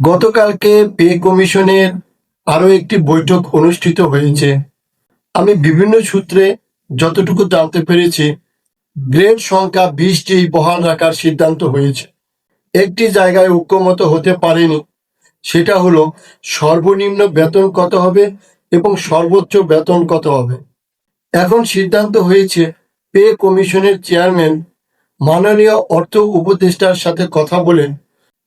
গতকালকে পে কমিশনের আরও একটি বৈঠক অনুষ্ঠিত হয়েছে। আমি বিভিন্ন সূত্রে যতটুকু জানতে পেরেছি, গ্রেড সংখ্যা বিশটি বহাল রাখার সিদ্ধান্ত হয়েছে। একটি জায়গায় ঐক্যমত হতে পারেনি, সেটা হলো সর্বনিম্ন বেতন কত হবে এবং সর্বোচ্চ বেতন কত হবে। এখন সিদ্ধান্ত হয়েছে, পে কমিশনের চেয়ারম্যান, মাননীয় অর্থ উপদেষ্টার সাথে কথা বলেন।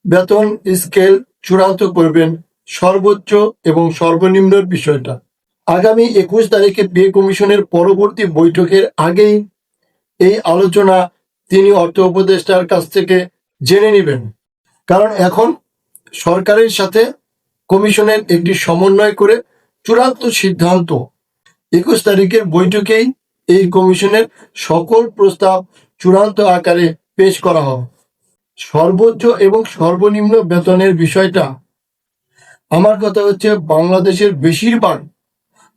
বেতন স্কেল চূড়ান্ত করবেন সর্বোচ্চ এবং সর্বনিম্নর বিষয়টা। আগামী একুশ তারিখে পে কমিশনের পরবর্তী বৈঠকের আগেই এই আলোচনা তিনি অর্থ উপদেষ্টার কাছ থেকে জেনে নেবেন। কারণ এখন সরকারের সাথে কমিশনের একটি সমন্বয় করে চূড়ান্ত সিদ্ধান্ত। একুশ তারিখের বৈঠকেই এই কমিশনের সকল প্রস্তাব চূড়ান্ত আকারে পেশ করা হবে। সর্বোচ্চ এবং সর্বনিম্ন বেতনের বিষয়টা। আমার কথা হচ্ছে, বাংলাদেশের বেশিরভাগ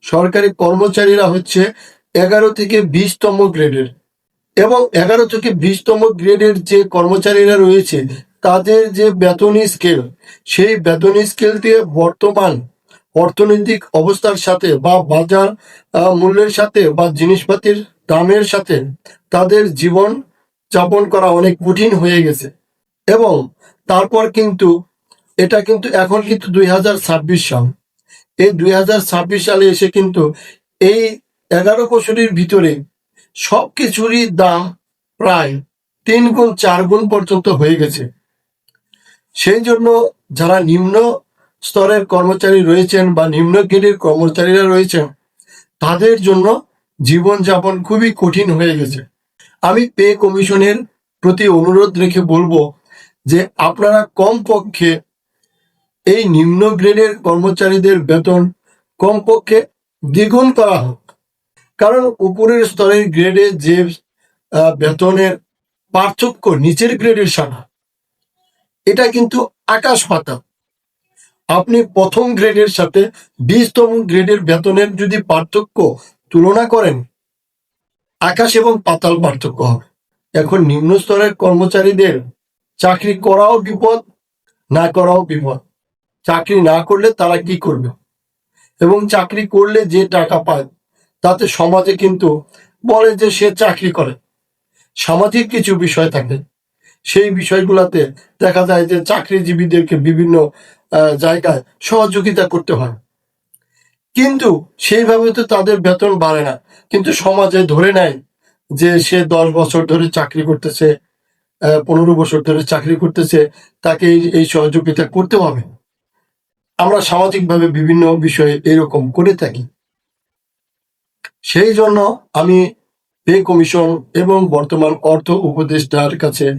সরকারি কর্মচারীরা হচ্ছে এগারো থেকে বিশতম গ্রেডের। এবং এগারো থেকে বিশতম গ্রেডের যে কর্মচারীরা রয়েছে, তাদের যে বেতনি স্কেল, সেই বেতনি স্কেল দিয়ে বর্তমান অর্থনৈতিক অবস্থার সাথে বা বাজার মূল্যের সাথে বা জিনিসপাতির দামের সাথে তাদের জীবন যাপন করা অনেক কঠিন হয়ে গেছে। এবং তারপর কিন্তু, এটা কিন্তু এখন কিন্তু দুই হাজার ছাব্বিশ সাল। এই দুই হাজার ছাব্বিশ সালে এসে কিন্তু এই এগারো বছরের ভিতরে সব কিছুরই দাম প্রায় তিন গুণ, চার গুণ পর্যন্ত হয়ে গেছে। সেই জন্য যারা নিম্ন স্তরের কর্মচারী রয়েছেন বা নিম্ন গ্রেডের কর্মচারীরা রয়েছেন, তাদের জন্য জীবনযাপন খুবই কঠিন হয়ে গেছে। আমি পে কমিশনের প্রতি অনুরোধ রেখে বলব যে আপনারা কমপক্ষে এই নিম্ন গ্রেডের কর্মচারীদের বেতন কমপক্ষে দ্বিগুণ করা হোক। কারণ উপরের স্তরের গ্রেডে যে বেতনের পার্থক্য নিচের গ্রেডের সাথে এটা কিন্তু আকাশ পাতা আপনি প্রথম গ্রেডের সাথে বিশতম গ্রেডের বেতনের যদি পার্থক্য তুলনা করেন, আকাশ এবং পাতাল পার্থক্য হবে। এখন নিম্ন স্তরের কর্মচারীদের চাকরি করাও বিপদ, না করাও বিপদ। চাকরি না করলে তারা কি করবে? এবং চাকরি করলে যে টাকা পায়, তাতে সমাজে কিন্তু বলে যে সে চাকরি করে। সামাজিক কিছু বিষয় থাকে, সেই বিষয়গুলোতে দেখা যায় যে চাকরিজীবীদেরকে বিভিন্ন জায়গায় সহযোগিতা করতে হয়। কিন্তু সেইভাবে তো তাদের বেতন বাড়ে না। কিন্তু সমাজে ধরে নেয় যে সে দশ বছর ধরে চাকরি করতেছে পনেরো বছর ধরে চাকরি করতেছে, তাকে এই- সহযোগিতা করতে হবে। আমরা সামাজিকভাবে বিভিন্ন বিষয়ে এরকম করে থাকি। সেই জন্য আমি পে কমিশন এবং বর্তমান অর্থ উপদেষ্টার কাছে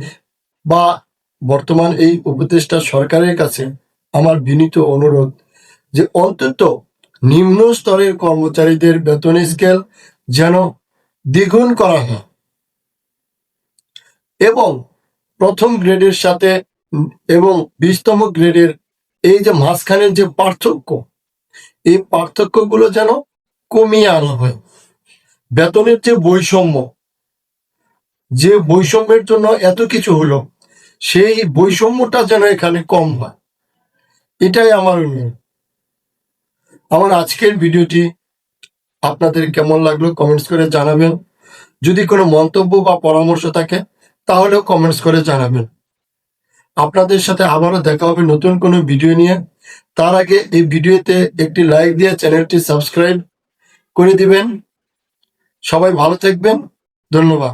বা বর্তমান এই উপদেষ্টা সরকারের কাছে আমার বিনীত অনুরোধ যে অন্তত নিম্ন স্তরের কর্মচারীদের বেতন স্কেল যেন দ্বিগুণ করা হয়। এবং প্রথম গ্রেডের সাথে এবং বিশতম গ্রেডের এই যে মাঝখানের যে পার্থক্য, এই পার্থক্যগুলো যেন কমিয়ে আনা হয়। বেতনের যে বৈষম্য, যে বৈষম্যের জন্য এত কিছু হলো, সেই বৈষম্যটা যেন এখানে কম হয়। এটাই আমার আমার আজকের ভিডিওটি আপনাদের কেমন লাগল কমেন্টস করে জানাবেন। যদি কোনো মন্তব্য বা পরামর্শ থাকে তাহলেও কমেন্টস করে জানাবেন। আপনাদের সাথে আবারও দেখা হবে নতুন কোনো ভিডিও নিয়ে। তার আগে এই ভিডিওতে একটি লাইক দিয়ে চ্যানেলটি সাবস্ক্রাইব করে দিবেন। সবাই ভালো থাকবেন। ধন্যবাদ।